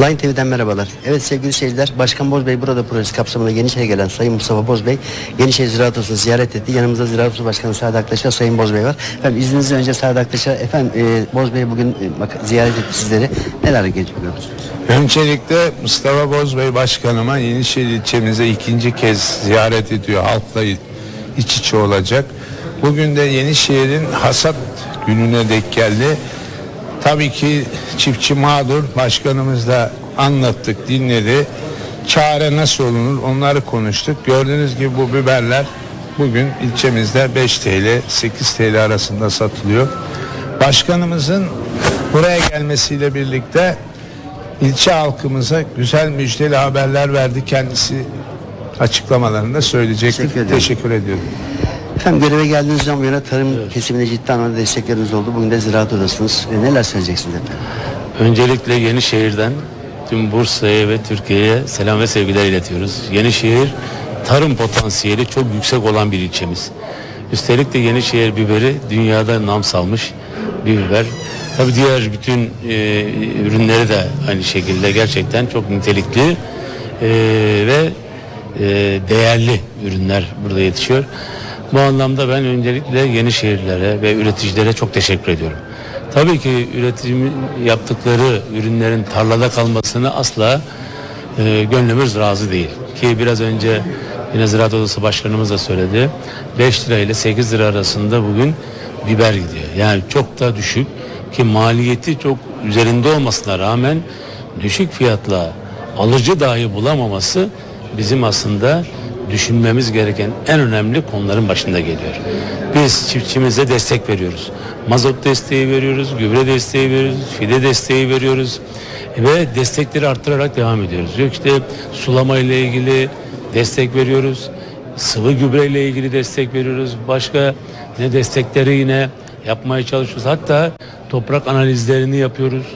Line TV'den merhabalar. Evet sevgili seyirciler, Başkan Boz Bey burada projesi kapsamında Yenişehir'e gelen Sayın Mustafa Boz Bey, Yenişehir Ziraat Odası'nı ziyaret etti. Yanımızda Ziraat Odası Başkanı Sadi Aktaş ve Sayın Boz Bey var. Efendim izninizle önce Sadi Aktaş'a, efendim e, Boz Bey bugün e, bak- ziyaret etti sizleri. Neler geçiriyorsunuz? Öncelikle Mustafa Bozbey Başkanıma Yenişehir ilçemize ikinci kez ziyaret ediyor. Halkla iç içe olacak. Bugün de Yenişehir'in hasat gününe denk geldi. Tabii ki çiftçi mağdur. Başkanımız da anlattık, dinledi. Çare nasıl olunur onları konuştuk. Gördüğünüz gibi bu biberler bugün ilçemizde 5 TL, 8 TL arasında satılıyor. Başkanımızın buraya gelmesiyle birlikte ilçe halkımıza güzel müjdeli haberler verdi. Kendisi açıklamalarında söyleyecektir. Teşekkür ederim. Teşekkür ediyorum. Efendim göreve geldiğiniz zaman bu yana tarım kesiminde ciddi anlamda destekleriniz oldu. Bugün de Ziraat Odası'nız. E, neler söyleyeceksiniz efendim? Öncelikle Yenişehir'den tüm Bursa'ya ve Türkiye'ye selam ve sevgiler iletiyoruz. Yenişehir tarım potansiyeli çok yüksek olan bir ilçemiz. Üstelik de Yenişehir biberi dünyada nam salmış bir biber. Tabi diğer bütün e, ürünleri de aynı şekilde gerçekten çok nitelikli e, ve e, değerli ürünler burada yetişiyor. Bu anlamda ben öncelikle Yenişehirlilere ve üreticilere çok teşekkür ediyorum. Tabii ki üretim yaptıkları ürünlerin tarlada kalmasını asla e, gönlümüz razı değil. Ki biraz önce yine Ziraat Odası Başkanımız da söyledi. 5 lira ile 8 lira arasında bugün biber gidiyor. Yani çok da düşük ki maliyeti çok üzerinde olmasına rağmen düşük fiyatla alıcı dahi bulamaması bizim aslında düşünmemiz gereken en önemli konuların başında geliyor. Biz çiftçimize destek veriyoruz. Mazot desteği veriyoruz, gübre desteği veriyoruz, fide desteği veriyoruz ve destekleri arttırarak devam ediyoruz. Yok işte sulama ile ilgili destek veriyoruz. Sıvı gübre ile ilgili destek veriyoruz. Başka ne destekleri yine yapmaya çalışıyoruz. Hatta toprak analizlerini yapıyoruz.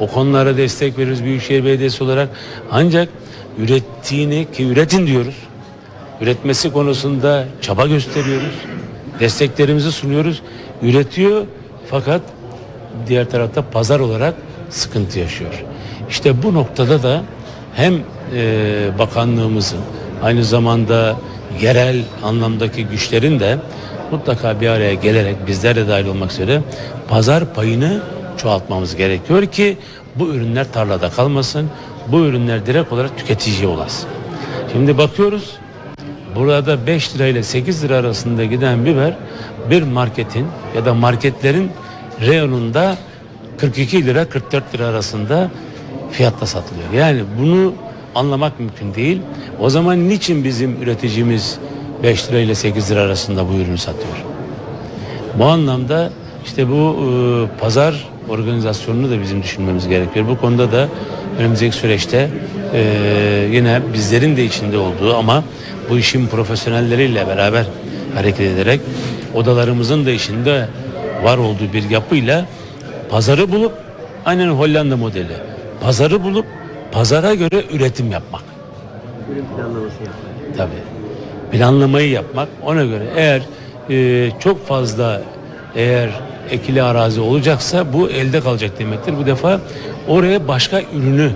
O konulara destek veriyoruz Büyükşehir Belediyesi olarak. Ancak ürettiğini ki üretin diyoruz. Üretmesi konusunda çaba gösteriyoruz. Desteklerimizi sunuyoruz. Üretiyor fakat diğer tarafta pazar olarak sıkıntı yaşıyor. İşte bu noktada da hem e, bakanlığımızın aynı zamanda yerel anlamdaki güçlerin de mutlaka bir araya gelerek bizler de dahil olmak üzere pazar payını çoğaltmamız gerekiyor ki bu ürünler tarlada kalmasın. Bu ürünler direkt olarak tüketiciye ulaşsın. Şimdi bakıyoruz Burada 5 lira ile 8 lira arasında giden biber bir marketin ya da marketlerin reyonunda 42 lira 44 lira arasında fiyatta satılıyor. Yani bunu anlamak mümkün değil. O zaman niçin bizim üreticimiz 5 lira ile 8 lira arasında bu ürünü satıyor? Bu anlamda işte bu e, pazar organizasyonunu da bizim düşünmemiz gerekiyor. Bu konuda da önümüzdeki süreçte e, yine bizlerin de içinde olduğu ama bu işin profesyonelleriyle beraber hareket ederek odalarımızın da içinde var olduğu bir yapıyla pazarı bulup aynen Hollanda modeli pazarı bulup pazara göre üretim yapmak. Tabii. Planlamayı yapmak ona göre eğer e, çok fazla eğer ekili arazi olacaksa bu elde kalacak demektir. Bu defa oraya başka ürünü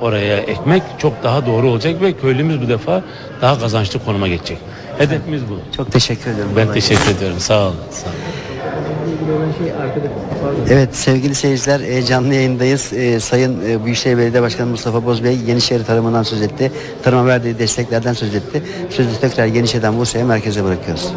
oraya ekmek çok daha doğru olacak ve köylümüz bu defa daha kazançlı konuma geçecek. Hedefimiz bu. Çok teşekkür ederim. Ben Vallahi. teşekkür ediyorum. Sağ olun. Sağ olun. Evet sevgili seyirciler e, canlı yayındayız. E, Sayın e, Büyükşehir Belediye Başkanı Mustafa Boz Bey Yenişehir tarımından söz etti. Tarıma verdiği desteklerden söz etti. Sözü tekrar Yenişehir'den Bursa'ya merkeze bırakıyoruz.